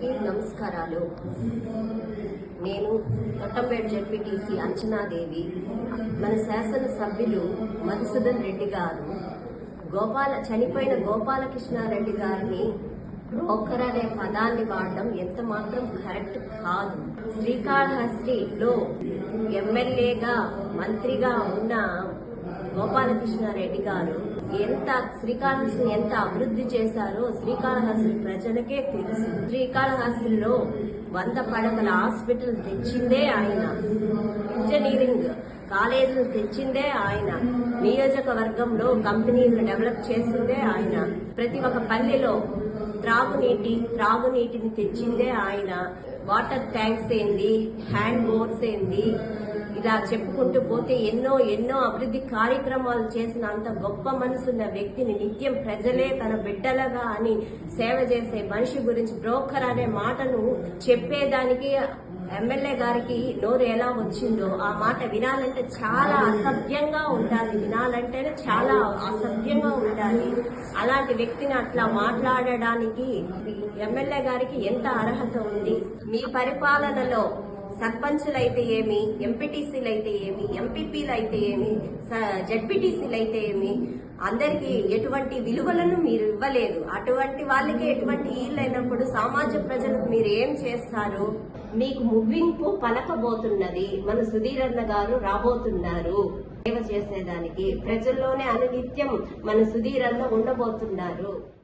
అందరికీ నమస్కారాలు. నేను కొట్టంపేట జడ్పీటీసీ అంచనాదేవి మన శాసన సభ్యులు మధుసూదన్ రెడ్డి గారు. గోపాల చనిపోయిన గోపాలకృష్ణారెడ్డి గారిని బ్రోకర్ అనే పదాన్ని వాడడం ఎంత మాత్రం కరెక్ట్ కాదు. శ్రీకాళహస్తిలో ఎమ్మెల్యేగా మంత్రిగా ఉన్న గోపాలకృష్ణారెడ్డి గారు ఎంత శ్రీకాళహస్తిని ఎంత అభివృద్ధి చేశారో శ్రీకాళహస్తి ప్రజలకే తెలుసు. శ్రీకాళహస్తిలో వంద పడకల హాస్పిటల్ తెచ్చిందే ఆయన. ఇంజనీరింగ్ కాలేజీలు తెచ్చిందే ఆయన. నియోజకవర్గంలో కంపెనీలు డెవలప్ చేసిందే ఆయన. ప్రతి ఒక్క పల్లెలో త్రాగునీటి త్రాగునీటిని తెచ్చిందే ఆయన. వాటర్ ట్యాంక్స్ ఏంది హ్యాండ్ బోర్డ్స్ ఏంది ఇలా చెప్పుకుంటూ పోతే ఎన్నో ఎన్నో అభివృద్ధి కార్యక్రమాలు చేసిన అంత గొప్ప మనసున్న వ్యక్తిని నిత్యం ప్రజలే తన బిడ్డలగా అని సేవ చేసే మనిషి గురించి బ్రోకర్ అనే మాటను చెప్పేదానికి ఎమ్మెల్యే గారికి నోరు ఎలా వచ్చిందో ఆ మాట వినాలంటే చాలా అసభ్యంగా ఉండాలి. వినాలంటేనే చాలా అసభ్యంగా ఉండాలి. అలాంటి వ్యక్తిని అట్లా మాట్లాడడానికి ఎమ్మెల్యే గారికి ఎంత అర్హత ఉంది? మీ పరిపాలనలో సర్పంచులు అయితే ఏమి? ఎంపీటీసీలు అయితే ఏమి? ఎంపీపీలు అయితే ఏమి? జడ్పీటీసీలు అయితే ఏమి? అందరికీ ఎటువంటి విలువలను మీరు ఇవ్వలేదు. అటువంటి వాళ్ళకి ఎటువంటి వీళ్ళైనప్పుడు సామాజిక ప్రజలకు మీరు ఏం చేస్తారు? మీకు ముగింపు పలకబోతున్నది. మన సుధీరన్న గారు రాబోతున్నారు. సేవ చేసేదానికి ప్రజల్లోనే అనునిత్యం మన సుధీరన్న ఉండబోతున్నారు.